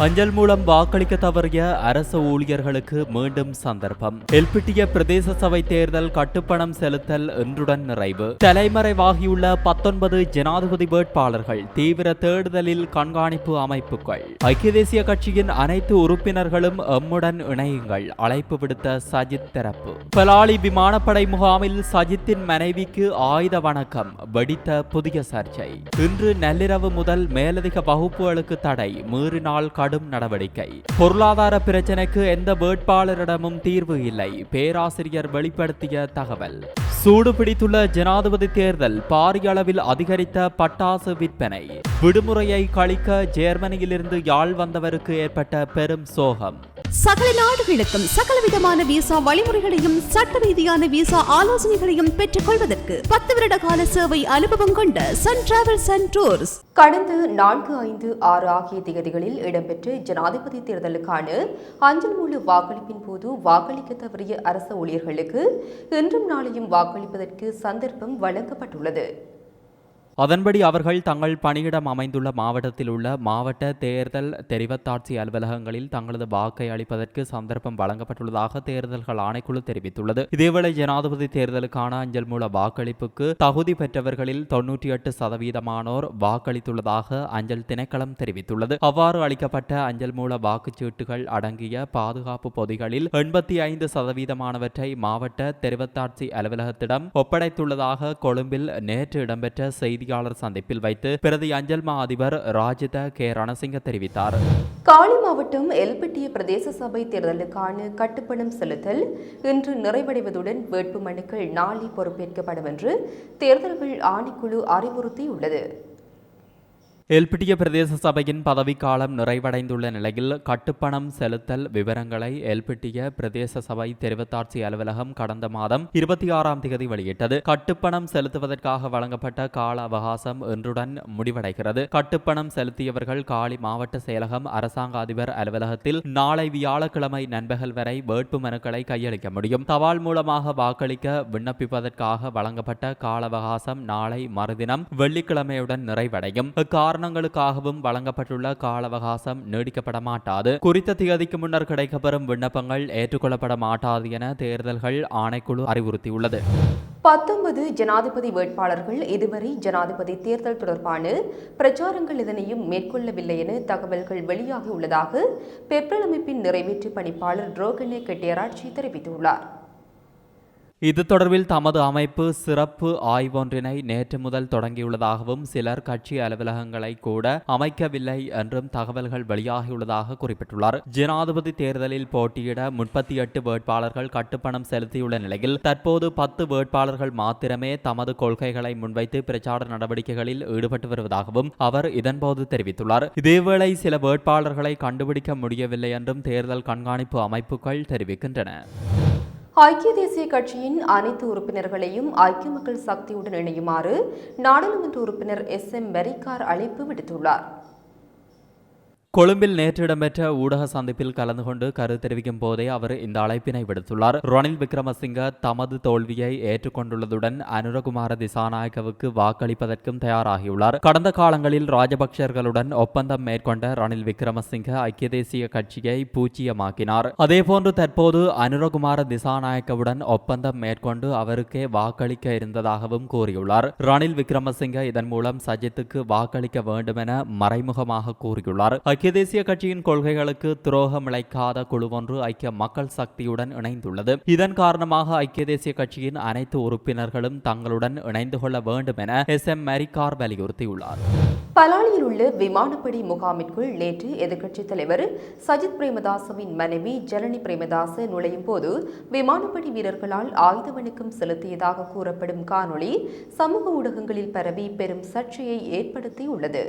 அஞ்சல் மூலம் வாக்களிக்க தவறிய அரசு ஊழியர்களுக்கு மீண்டும் சந்தர்ப்பம். எல்பிட்டிய பிரதேச சபை தேர்தல் கட்டுப்பணம் செலுத்தல் இன்றுடன் நிறைவு. தலைமறைவாகியுள்ள பத்தொன்பது ஜனாதிபதி வேட்பாளர்கள் தீவிர தேடுதலில் கண்காணிப்பு அமைப்புகள். ஐக்கிய தேசிய கட்சியின் அனைத்து உறுப்பினர்களும் எம்முடன் இணையுங்கள். அழைப்பு விடுத்த சஜித் தரப்பு பலாலி விமானப்படை முகாமில் சஜித்தின் மனைவிக்கு ஆயுத வணக்கம். வெடித்த புதிய சர்ச்சை. இன்று நள்ளிரவு முதல் மேலதிக வகுப்புகளுக்கு தடை. மீறினால் கடும் நடவடிக்கை. பொருளாதார பிரச்சினைக்கு எந்த வேட்பாளரிடமும் தீர்வு இல்லை பேராசிரியர் வெளிப்படுத்திய தகவல். சூடு பிடித்துள்ள ஜனாதிபதி தேர்தல் பாரிய அளவில் அதிகரித்த பட்டாசு விற்பனை. விடுமுறையை கழிக்க ஜெர்மனியிலிருந்து யாழ் வந்தவருக்கு ஏற்பட்ட பெரும் சோகம். சகல நாடுகளுக்கும் சகலவிதமான விசா வழிமுறைகளையும் சட்ட ரீதியான விசா ஆலோசனைகளையும் பெற்றுக் கொள்வதற்கு பத்து வருட கால சேவை அனுபவம் கொண்ட சன் டிராவல்ஸ் அண்ட் டூர்ஸ் கடந்த நான்கு ஐந்து ஆறு ஆகிய திகதிகளில் இடம்பெற்ற ஜனாதிபதி தேர்தலுக்கான அஞ்சல் மூல வாக்களிப்பின் போது வாக்களிக்க தவறிய அரசு ஊழியர்களுக்கு இன்றும் நாளையும் வாக்களிப்பதற்கு சந்தர்ப்பம் வழங்கப்பட்டுள்ளது. அதன்படி அவர்கள் தங்கள் பணியிடம் அமைந்துள்ள மாவட்டத்தில் உள்ள மாவட்ட தேர்தல் தெரிவத்தாட்சி அலுவலகங்களில் தங்களது வாக்கை அளிப்பதற்கு சந்தர்ப்பம் வழங்கப்பட்டுள்ளதாக தேர்தல்கள் ஆணைக்குழு தெரிவித்துள்ளது. இதேவேளை ஜனாதிபதி தேர்தலுக்கான அஞ்சல் மூல வாக்களிப்புக்கு தகுதி பெற்றவர்களில் தொன்னூற்றி எட்டு சதவீதமானோர் வாக்களித்துள்ளதாக அஞ்சல் திணைக்களம் தெரிவித்துள்ளது. அவ்வாறு அளிக்கப்பட்ட அஞ்சல் மூல வாக்குச்சீட்டுகள் அடங்கிய பாதுகாப்பு பொதிகளில் எண்பத்தி ஐந்து சதவீதமானவற்றை மாவட்ட தெரிவத்தாட்சி அலுவலகத்திடம் ஒப்படைத்துள்ளதாக கொழும்பில் நேற்று இடம்பெற்ற செய்தி செய்தியாளர் சந்திப்பில் வைத்து பிரதி அஞ்சல் மா அதிபர் ராஜித கே ரணசிங்க தெரிவித்தார். காலி மாவட்டம் எல்பிட்டிய பிரதேச சபை தேர்தலுக்கான கட்டுப்பணம் செலுத்தல் இன்று நிறைவடைவதுடன் வேட்பு மனுக்கள் நாளை பொறுப்பேற்கப்படும் என்று தேர்தல்கள் ஆணைக்குழு அறிவுறுத்தியுள்ளது. எல்பிட்டிய பிரதேச சபையின் பதவிக்காலம் நிறைவடைந்துள்ள நிலையில் கட்டுப்பணம் செலுத்தல் விவரங்களை எல்பிட்டிய பிரதேச சபை தெரிவத்தாட்சி அலுவலகம் கடந்த மாதம் இருபத்தி ஆறாம் தேதி வெளியிட்டது கட்டுப்பணம் செலுத்துவதற்காக வழங்கப்பட்ட கால அவகாசம் இன்றுடன் முடிவடைகிறது கட்டுப்பணம் செலுத்தியவர்கள் காலி மாவட்ட செயலகம் அரசாங்க அதிபர் அலுவலகத்தில் நாளை வியாழக்கிழமை நண்பகல் வரை வேட்பு மனுக்களை கையளிக்க முடியும் தபால் மூலமாக வாக்களிக்க விண்ணப்பிப்பதற்காக வழங்கப்பட்ட கால அவகாசம் நாளை மறுதினம் வெள்ளிக்கிழமையுடன் நிறைவடையும் காரணங்களுக்காகவும் வழங்கப்பட்டுள்ள கால அவகாசம் நீடிக்கப்பட மாட்டாது குறித்த திகதிக்கு முன்னர் கிடைக்கப்பெறும் விண்ணப்பங்கள் ஏற்றுக்கொள்ளப்பட மாட்டாது என தேர்தல்கள் ஆணைக்குழு அறிவுறுத்தியுள்ளது. பத்தொன்பது ஜனாதிபதி வேட்பாளர்கள் இதுவரை ஜனாதிபதி தேர்தல் தொடர்பான பிரச்சாரங்கள் இதனையும் மேற்கொள்ளவில்லை என தகவல்கள் வெளியாகியுள்ளதாக பெப்ரல் அமைப்பின் நிறைவேற்று பணிப்பாளர் ரோகனே கெட்டியராட்சி தெரிவித்துள்ளார். இது தொடர்பில் தமது அமைப்பு சிறப்பு ஆய்வொன்றினை நேற்று முதல் தொடங்கியுள்ளதாகவும் சிலர் கட்சி அலுவலகங்களை கூட அமைக்கவில்லை என்றும் தகவல்கள் வெளியாகியுள்ளதாக குறிப்பிட்டுள்ளார். ஜனாதிபதி தேர்தலில் போட்டியிட முப்பத்தி எட்டு வேட்பாளர்கள் கட்டுப்பணம் செலுத்தியுள்ள நிலையில் தற்போது பத்து வேட்பாளர்கள் மாத்திரமே தமது கொள்கைகளை முன்வைத்து பிரச்சார நடவடிக்கைகளில் ஈடுபட்டு வருவதாகவும் அவர் இதன்போது தெரிவித்துள்ளார். இதேவேளை சில வேட்பாளர்களை கண்டுபிடிக்க முடியவில்லை என்றும் தேர்தல் கண்காணிப்பு அமைப்புகள் தெரிவிக்கின்றன. ஐக்கிய தேசிய கட்சியின் அனைத்து உறுப்பினர்களையும் ஐக்கிய மக்கள் சக்தியுடன் இணையுமாறு நாடாளுமன்ற உறுப்பினர் எஸ் எம் மெரிக்கார் அழைப்பு விடுத்துள்ளார். கொழும்பில் நேற்று இடம்பெற்ற ஊடக சந்திப்பில் கலந்து கொண்டு கருத்து தெரிவிக்கும் போதே அவர் இந்த அழைப்பினை விடுத்துள்ளார். ரணில் விக்ரமசிங்க தமது தோல்வியை ஏற்றுக்கொண்டுள்ளதுடன் அனுரகுமார திசாநாயக்கவுக்கு வாக்களிப்பதற்கும் தயாராகியுள்ளார். கடந்த காலங்களில் ராஜபக்சர்களுடன் ஒப்பந்தம் மேற்கொண்ட ரணில் விக்ரமசிங்க ஐக்கிய தேசிய கட்சியை பூச்சியமாக்கினார் அதேபோன்று தற்போது அனுரகுமார திசாநாயக்கவுடன் ஒப்பந்தம் மேற்கொண்டு அவருக்கே வாக்களிக்க இருந்ததாகவும் கூறியுள்ளார். ரணில் விக்ரமசிங்க இதன் மூலம் சஜித்துக்கு வாக்களிக்க வேண்டுமென மறைமுகமாக கூறியுள்ளார். ஐக்கிய தேசிய கட்சியின் கொள்கைகளுக்கு துரோகம் இழைக்காத குழு ஒன்று ஐக்கிய மக்கள் சக்தியுடன் இணைந்துள்ளது. இதன் காரணமாக ஐக்கிய தேசிய கட்சியின் அனைத்து உறுப்பினர்களும் தங்களுடன் இணைந்து கொள்ள வேண்டும் என எஸ் எம் மெரிகார் வலியுறுத்தியுள்ளார். பலாலியில் உள்ள விமானப்படி முகாமிற்குள் நேற்று எதிர்க்கட்சித் தலைவர் சஜித் பிரேமதாசவின் மனைவி ஜனனி பிரேமதாச நுழையும் போது விமானப்படி வீரர்களால் ஆயுத வணக்கம் செலுத்தியதாக கூறப்படும் காணொளி சமூக ஊடகங்களில் பரவி பெரும் சர்ச்சையை ஏற்படுத்தியுள்ளது.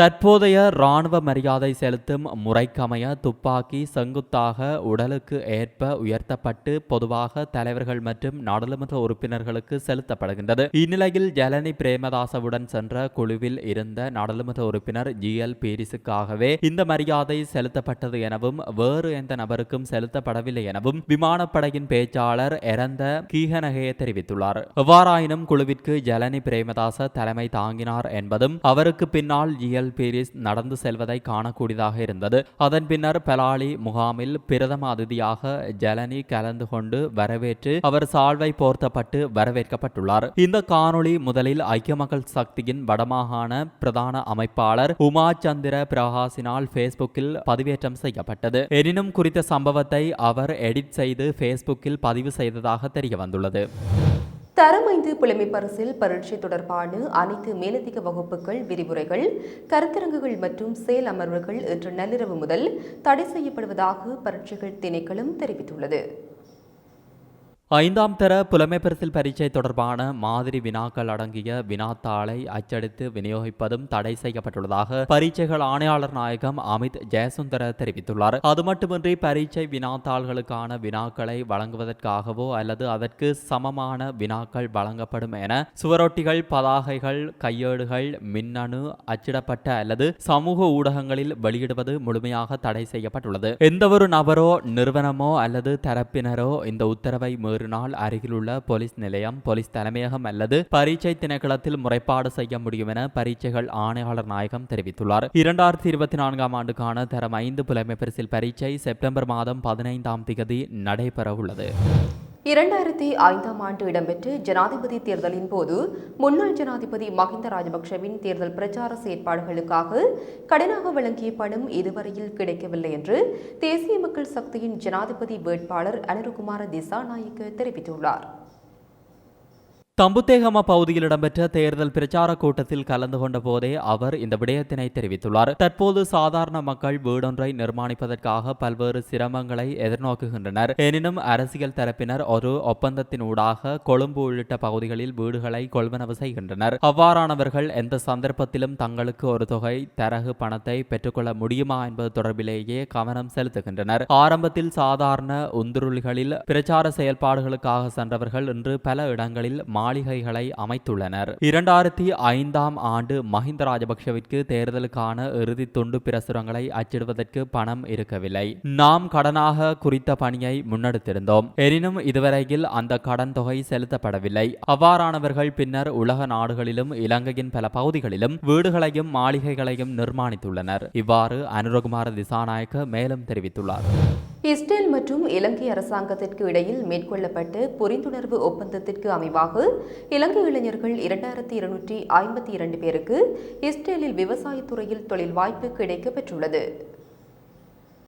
தற்போதைய இராணுவ மரியாதை செலுத்தும் முறைக்கமைய துப்பாக்கி செங்குத்தாக உடலுக்கு ஏற்ப உயர்த்தப்பட்டு பொதுவாக தலைவர்கள் மற்றும் நாடாளுமன்ற உறுப்பினர்களுக்கு செலுத்தப்படுகின்றது. இந்நிலையில் ஜலனி பிரேமதாசவுடன் சென்ற குழுவில் இருந்த நாடாளுமன்ற உறுப்பினர் ஜி. எல். பீரிஸுக்காகவே இந்த மரியாதை செலுத்தப்பட்டது எனவும் வேறு எந்த நபருக்கும் செலுத்தப்படவில்லை எனவும் விமானப்படையின் பேச்சாளர் இறந்த கீகனகையை தெரிவித்துள்ளார். எவ்வாறாயினும் குழுவிற்கு ஜலனி பிரேமதாச தலைமை தாங்கினார் என்பதும் அவருக்கு பின்னால் ஜி. எல் பீரிஸ் நடந்து செல்வதை காணக்கூடியதாக இருந்தது. அதன் பின்னர் பலாலி முகாமில் பிரதம அதிதியாக ஜலனி கலந்து கொண்டு வரவேற்று அவர் சால்வை போர்த்தப்பட்டு வரவேற்கப்பட்டுள்ளார். இந்த காணொளி முதலில் ஐக்கிய மக்கள் சக்தியின் வடமாகாண பிரதான அமைப்பாளர் உமா சந்திர பிரகாசினால் ஃபேஸ்புக்கில் பதிவேற்றம் செய்யப்பட்டது. எனினும் குறித்த சம்பவத்தை அவர் எடிட் செய்து ஃபேஸ்புக்கில் பதிவு செய்ததாக தெரிய வந்துள்ளது தரமைந்து புலமை பரிசில் பரீட்சை தொடர்பான அனைத்து மேலதிக வகுப்புகள் விரிவுரைகள் கருத்தரங்குகள் மற்றும் செயல் அமர்வுகள் இன்று நள்ளிரவு முதல் தடை செய்யப்படுவதாக பரீட்சைகள் திணைக்களம் தெரிவித்துள்ளது. ஐந்தாம் தர புலமைப்பரிசில் பரீட்சை தொடர்பான மாதிரி வினாக்கள் அடங்கிய வினாத்தாளை அச்சடித்து விநியோகிப்பதும் தடை செய்யப்பட்டுள்ளதாக பரீட்சைகள் ஆணையாளர் நாயகம் அமித் ஜெயசுந்தர தெரிவித்துள்ளார். அது மட்டுமின்றி பரீட்சை வினாத்தாள்களுக்கான வினாக்களை வழங்குவதற்காகவோ அல்லது அதற்கு சமமான வினாக்கள் வழங்கப்படும் என சுவரொட்டிகள் பதாகைகள் கையேடுகள் மின்னணு அச்சிடப்பட்ட அல்லது சமூக ஊடகங்களில் வெளியிடுவது முழுமையாக தடை செய்யப்பட்டுள்ளது. எந்தவொரு நபரோ நிறுவனமோ அல்லது தரப்பினரோ இந்த உத்தரவை நாள் அருகிலுள்ள போலீஸ் நிலையம் போலீஸ் தலைமையகம் அல்லது பரீட்சை திணைக்களத்தில் முறைப்பாடு செய்ய முடியும் என பரீட்சைகள் ஆணையாளர் நாயகம் தெரிவித்துள்ளார். இரண்டாயிரத்தி இருபத்தி நான்காம் ஆண்டுக்கான தரம் ஐந்து புலமை பரிசில் பரீட்சை செப்டம்பர் மாதம் பதினைந்தாம் தேதி நடைபெற உள்ளது இரண்டாயிரத்தி ஐந்தாம் ஆண்டு இடம்பெற்ற ஜனாதிபதி தேர்தலின் போது முன்னாள் ஜனாதிபதி மஹிந்த ராஜபக்ஷவின் தேர்தல் பிரச்சார செயற்பாடுகளுக்காக கடனாக வழங்கிய பணம் இதுவரையில் கிடைக்கவில்லை என்று தேசிய மக்கள் சக்தியின் ஜனாதிபதி வேட்பாளர் அனுருகுமார திசாநாயக்க தெரிவித்துள்ளார். தம்புத்தேகம பகுதியில் இடம்பெற்ற தேர்தல் பிரச்சார கூட்டத்தில் கலந்து கொண்ட போதே அவர் இந்த விடயத்தினை தெரிவித்துள்ளார். தற்போது சாதாரண மக்கள் வீடொன்றை நிர்மாணிப்பதற்காக பல்வேறு சிரமங்களை எதிர்நோக்குகின்றனர். எனினும் அரசியல் தரப்பினர் ஒரு ஒப்பந்தத்தின் ஊடாக கொழும்பு உள்ளிட்ட பகுதிகளில் வீடுகளை கொள்வனவு செய்கின்றனர். அவ்வாறானவர்கள் எந்த சந்தர்ப்பத்திலும் தங்களுக்கு ஒரு தொகை தரகு பணத்தை பெற்றுக்கொள்ள முடியுமா என்பது தொடர்பிலேயே கவனம் செலுத்துகின்றனர். ஆரம்பத்தில் சாதாரண உந்துருளிகளில் பிரச்சார செயல்பாடுகளுக்காக சென்றவர்கள் இன்று பல இடங்களில் மாளிகைகளை அமைத்துள்ளனர். இரண்டாயிரத்தி ஐந்தாம் ஆண்டு மஹிந்த ராஜபக்ஷவிற்கு தேர்தலுக்கான இறுதி துண்டு பிரசுரங்களை அச்சிடுவதற்கு பணம் இருக்கவில்லை. நாம் கடனாக குறித்த பணியை முன்னெடுத்திருந்தோம். எனினும் இதுவரையில் அந்த கடன் தொகை செலுத்தப்படவில்லை. அவ்வாறானவர்கள் பின்னர் உலக நாடுகளிலும் இலங்கையின் பல பகுதிகளிலும் வீடுகளையும் மாளிகைகளையும் நிர்மாணித்துள்ளனர். இவ்வாறு அனுரகுமார திசாநாயக்க மேலும் தெரிவித்துள்ளார். இஸ்ரேல் மற்றும் இலங்கை அரசாங்கத்திற்கு இடையில் மேற்கொள்ளப்பட்ட புரிந்துணர்வு ஒப்பந்தத்திற்கு அமைவாக இலங்கை இளைஞர்கள் இரண்டாயிரத்தி இருநூற்றி ஐம்பத்தி இரண்டு பேருக்கு இஸ்ரேலில் விவசாயத்துறையில் தொழில் வாய்ப்பு கிடைக்கப் பெற்றுள்ளது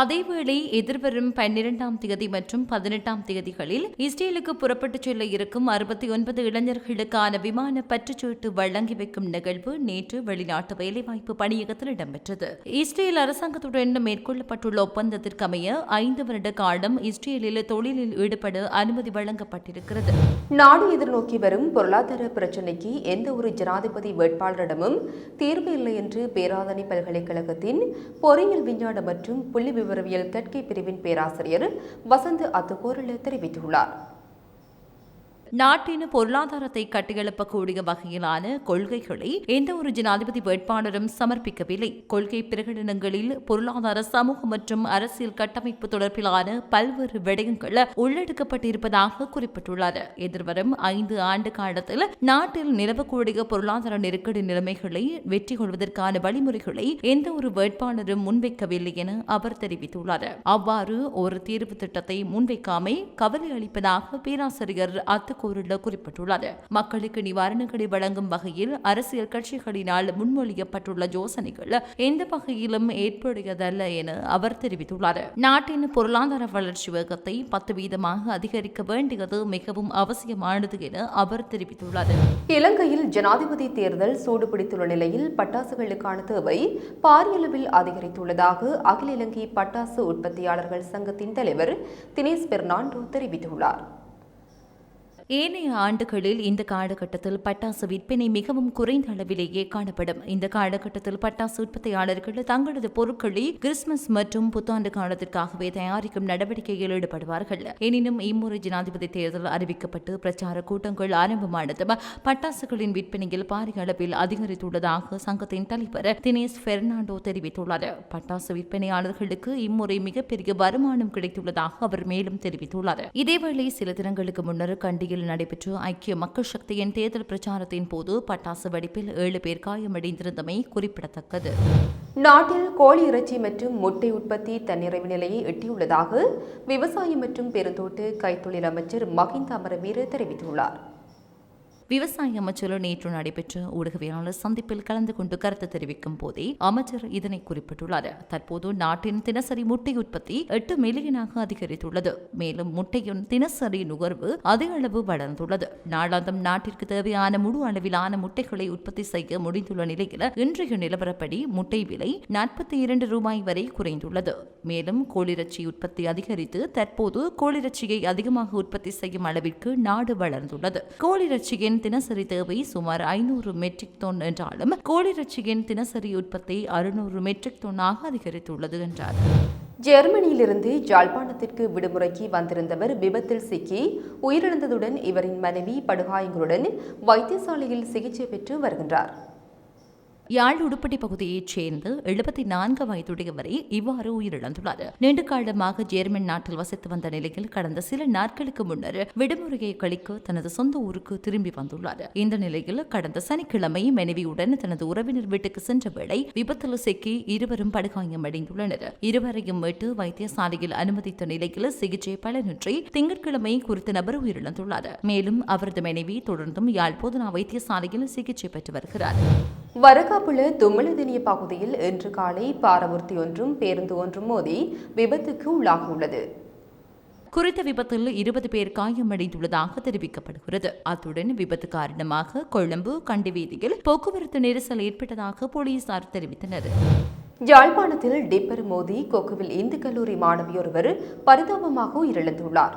அதேவேளை எதிர்வரும் பன்னிரெண்டாம் தேதி மற்றும் பதினெட்டாம் தேதிகளில் இஸ்ரேலுக்கு புறப்பட்டுச் செல்ல இருக்கும் அறுபத்தி ஒன்பது இளைஞர்களுக்கான விமான பற்றுச்சீட்டு வழங்கி வைக்கும் நிகழ்வு நேற்று வெளிநாட்டு வேலைவாய்ப்பு பணியகத்தில் இடம்பெற்றது. இஸ்ரேல் அரசாங்கத்துடன் மேற்கொள்ளப்பட்டுள்ள ஒப்பந்தத்திற்கு அமைய ஐந்து வருட காலம் இஸ்ரேலில் தொழிலில் ஈடுபட அனுமதி வழங்கப்பட்டிருக்கிறது. நாடு எதிர்நோக்கி வரும் பொருளாதார பிரச்சினைக்கு எந்த ஒரு ஜனாதிபதி வேட்பாளரிடமும் தீர்வு இல்லை என்று பேராதனை பல்கலைக்கழகத்தின் பொறியியல் விஞ்ஞான மற்றும் புள்ளி விவரவியல் கற்கை பிரிவின் பேராசிரியர் வசந்த் அத்துகோரல தெரிவித்துள்ளார். நாட்டின் பொருளாதாரத்தை கட்டியெழுப்பக்கூடிய வகையிலான கொள்கைகளை எந்த ஒரு ஜனாதிபதி வேட்பாளரும் சமர்ப்பிக்கவில்லை. கொள்கை பிரகடனங்களில் பொருளாதார சமூக மற்றும் அரசியல் கட்டமைப்பு தொடர்பிலான பல்வேறு விடயங்கள் உள்ளடக்கப்பட்டிருப்பதாக குறிப்பிட்டுள்ளது. எதிர்வரும் ஐந்து ஆண்டு காலத்தில் நாட்டில் நிலவக்கூடிய பொருளாதார நெருக்கடி நிலைமைகளை வெற்றி கொள்வதற்கான வழிமுறைகளை எந்த ஒரு வேட்பாளரும் முன்வைக்கவில்லை என அவர் தெரிவித்துள்ளார். அவ்வாறு ஒரு தீர்வு திட்டத்தை முன்வைக்காமை கவலை அளிப்பதாக பேராசிரியர் அத்துக்கூறில் குறிப்பிட்டுள்ளது. மக்களுக்கு நிவாரணங்களை வழங்கும் வகையில் அரசியல் கட்சிகளினால் முன்மொழியப்பட்டுள்ள யோசனைகள் எந்த வகையிலும் ஏற்புடையதல்ல என அவர் தெரிவித்துள்ளார். நாட்டின் பொருளாதார வளர்ச்சி வேகத்தை பத்து வீதமாக அதிகரிக்க வேண்டியது மிகவும் அவசியமானது என அவர் தெரிவித்துள்ளார். இலங்கையில் ஜனாதிபதி தேர்தல் சூடுபிடித்துள்ள நிலையில் பட்டாசுகளுக்கான தேவை பாரியளவில் அதிகரித்துள்ளதாக அகில இலங்கை பட்டாசு உற்பத்தியாளர்கள் சங்கத்தின் தலைவர் தினேஷ் பெர்னாண்டோ தெரிவித்துள்ளார். ஏனைய ஆண்டுகளில் இந்த காலகட்டத்தில் பட்டாசு விற்பனை மிகவும் குறைந்த அளவிலேயே காணப்படும். இந்த காலகட்டத்தில் பட்டாசு உற்பத்தியாளர்கள் தங்களது பொருட்களை கிறிஸ்துமஸ் மற்றும் புத்தாண்டு காலத்திற்காகவே தயாரிக்கும் நடவடிக்கையில் ஈடுபடுவார்கள். எனினும் இம்முறை ஜனாதிபதி தேர்தல் அறிவிக்கப்பட்டு பிரச்சார கூட்டங்கள் ஆரம்பமானதும் பட்டாசுகளின் விற்பனையில் பாரிய அளவில் அதிகரித்துள்ளதாக சங்கத்தின் தலைவர் தினேஷ் பெர்னாண்டோ தெரிவித்துள்ளார். பட்டாசு விற்பனையாளர்களுக்கு இம்முறை மிகப்பெரிய வருமானம் கிடைத்துள்ளதாக அவர் மேலும் தெரிவித்துள்ளார். இதேவேளை சில தினங்களுக்கு முன்னர் கண்டியில் நடைபெற்ற ஐக்கிய மக்கள் சக்தியின் தேர்தல் பிரச்சாரத்தின் போது பட்டாசு வெடிப்பில் ஏழு பேர் காயமடைந்திருந்தமை குறிப்பிடத்தக்கது. நாட்டில் கோழி இறைச்சி மற்றும் முட்டை உற்பத்தி தன்னிறைவு நிலையை எட்டியுள்ளதாக விவசாயம் மற்றும் பெருந்தோட்டு கைத்தொழில் அமைச்சர் மஹிந்த அமரவீர தெரிவித்துள்ளார். விவசாய அமைச்சரும் நேற்று நடைபெற்ற ஊடகவியலாளர் சந்திப்பில் கலந்து கொண்டு கருத்து தெரிவிக்கும் போதே அமைச்சர் இதனை குறிப்பிட்டுள்ளார். தற்போது நாட்டின் தினசரி முட்டை உற்பத்தி எட்டு மில்லியனாக அதிகரித்துள்ளது. மேலும் முட்டையின் தினசரி நுகர்வு அதிக அளவு வளர்ந்துள்ளது. நாளாந்தம் நாட்டிற்கு தேவையான முழு அளவிலான முட்டைகளை உற்பத்தி செய்ய முடிந்துள்ள நிலையில் இன்றைய நிலவரப்படி முட்டை விலை நாற்பத்தி இரண்டு ரூபாய் வரை குறைந்துள்ளது. மேலும் கோழிரச்சி உற்பத்தி அதிகரித்து தற்போது கோழிறச்சியை அதிகமாக உற்பத்தி செய்யும் அளவிற்கு நாடு வளர்ந்துள்ளது. கோழிறச்சியின் தினசரி தேவை சுமார் ஐநூறு மெட்ரிக் டன் என்றாலும் கோழியிறைச்சியின் தினசரி உற்பத்தி அறுநூறு மெட்ரிக் டன்னாக அதிகரித்துள்ளது என்றார். ஜெர்மனியிலிருந்து ஜாழ்ப்பாணத்திற்கு விடுமுறைக்கு வந்திருந்தவர் விபத்தில் சிக்கி உயிரிழந்ததுடன் இவரின் மனைவி படுகாயங்களுடன் வைத்தியசாலையில் சிகிச்சை பெற்று வருகின்றார். யாழ் உடுப்பட்டி பகுதியைச் சேர்ந்த எழுபத்தி நான்கு வயதுடையவரை இவ்வாறு உயிரிழந்துள்ளார். நீண்ட காலமாக ஜேர்மன் நாட்டில் வசித்து வந்த நிலையில் கடந்த சில நாட்களுக்கு முன்னர் விடுமுறையை கழிக்க தனது சொந்த ஊருக்கு திரும்பி வந்துள்ளார். இந்த நிலையில் கடந்த சனிக்கிழமை மனைவியுடன் தனது உறவினர் வீட்டுக்கு சென்ற வேளை விபத்தில் சிக்கி இருவரும் படுகாயமடைந்துள்ளனர் இருவரையும் மீட்டு வைத்தியசாலையில் அனுமதித்த நிலையில் சிகிச்சை பலனின்றி திங்கட்கிழமை குறித்த நபர் உயிரிழந்துள்ளார். மேலும் அவரது மனைவி தொடர்ந்தும் யாழ் போதனா வைத்தியசாலையில் சிகிச்சை பெற்று வருகிறார். வரகாப்புல தும்மலதினிய பகுதியில் இன்று காலை பாரமூர்த்தி ஒன்றும் பேருந்து ஒன்றும் மோதி விபத்துக்கு உள்ளாகியுள்ளது குறித்த விபத்தில் இருபது பேர் காயமடைந்துள்ளதாக தெரிவிக்கப்படுகிறது. அத்துடன் விபத்து காரணமாக கொழும்பு கண்டி வீதியில் போக்குவரத்து நெரிசல் ஏற்பட்டதாக போலீசார் தெரிவித்தனர். யாழ்ப்பாணத்தில் டிப்பர் மோதி கொக்குவில் இந்து கல்லூரி மாணவியொருவர் பரிதாபமாக உயிரிழந்துள்ளார்.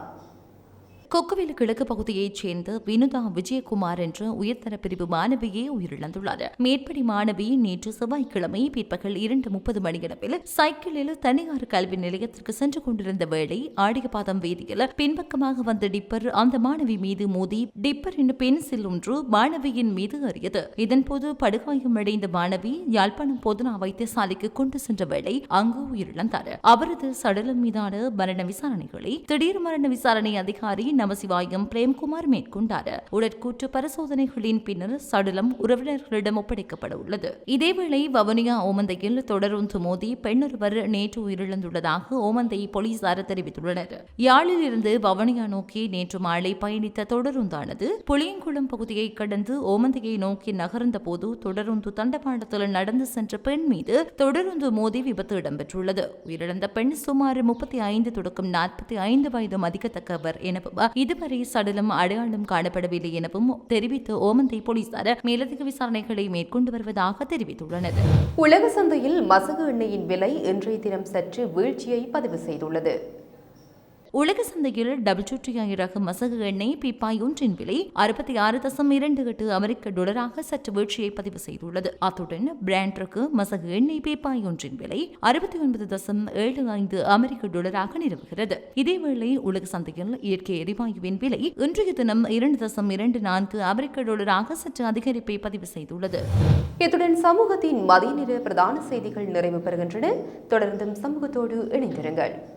கொக்குவில் கிழக்கு பகுதியைச் சேர்ந்த வினுதா விஜயகுமார் என்ற உயர்தர பிரிவு மாணவியே உயிரிழந்துள்ளார். மேற்படி மாணவி நேற்று செவ்வாய்க்கிழமை பிற்பகல் இரண்டு முப்பது மணியளவில் சைக்கிளில் தனியார் கல்வி நிலையத்திற்கு சென்று கொண்டிருந்த வேளை ஆடியபாதம் வீதியில் பின்பக்கமாக வந்த டிப்பர் அந்த மாணவி மீது மோதி டிப்பரின் பென்சில் ஒன்று மாணவியின் மீது அறியது இதன்போது படுகாயமடைந்த மாணவி யாழ்ப்பாணம் பொதுனா வைத்தியசாலைக்கு கொண்டு சென்ற வேளை அங்கு உயிரிழந்தார். அவரது சடலம் மீதான மரண விசாரணைகளை திடீர் மரண விசாரணை அதிகாரி நமசிவாயம் பிரேம்குமார் மேற்கொண்டார். உடற்கூற்று பரிசோதனைகளின் பின்னர் சடலம் உறவினர்களிடம் ஒப்படைக்கப்பட உள்ளது. இதேவேளை வவுனியா ஓமந்தையில் தொடரொன்று மோதி பெண்ணொருவர் நேற்று உயிரிழந்துள்ளதாக ஓமந்தை போலீசார் தெரிவித்துள்ளனர். யாழில் இருந்து வவுனியா நோக்கி நேற்று மாலை பயணித்த தொடருந்தானது புளியங்குளம் பகுதியை கடந்து ஓமந்தையை நோக்கி நகர்ந்த போது தொடருந்து தண்டவாளத்தில் நடந்து சென்ற பெண் மீது தொடருந்து மோதி விபத்து இடம்பெற்றுள்ளது. உயிரிழந்த பெண் சுமார் முப்பத்தி ஐந்து தொடக்கம் நாற்பத்தி ஐந்து வயது மதிக்கத்தக்கவர் எனவும் இதுவரை சடலம் அடையாளம் காணப்படவில்லை எனவும் தெரிவித்து ஓமந்தை போலீசார் மேலதிக விசாரணைகளை மேற்கொண்டு வருவதாக தெரிவித்துள்ளனர். உலக சந்தையில் மசகு எண்ணெயின் விலை இன்றைய தினம் சற்று வீழ்ச்சியை பதிவு செய்துள்ளது. உலக சந்தையில் டபிள்யூடிஐ ரக மசகு எண்ணெய் பீப்பாய் ஒன்றின் விலை அறுபத்தி ஆறு தசம் இரண்டு எட்டு அமெரிக்க டாலராக சற்று வீழ்ச்சியை பதிவு செய்துள்ளது. அத்துடன் பிராண்ட் ரக மசகு எண்ணெய் பீப்பாய் ஒன்றின் விலை அறுபத்தி ஒன்பது தசம் ஏழு ஐந்து அமெரிக்க டாலராக நிலவுகிறது. இதேவேளை உலக சந்தையில் இயற்கை எரிவாயுவின் விலை இன்றைய தினம் இரண்டு தசம் இரண்டு நான்கு அமெரிக்க டாலராக சற்று அதிகரிப்பை பதிவு செய்துள்ளது. இத்துடன் சமூகத்தின் மதிய நிற பிரதான செய்திகள் நிறைவு பெறுகின்றன. தொடர்ந்தும் சமூகத்தோடு இணைந்திருங்கள்.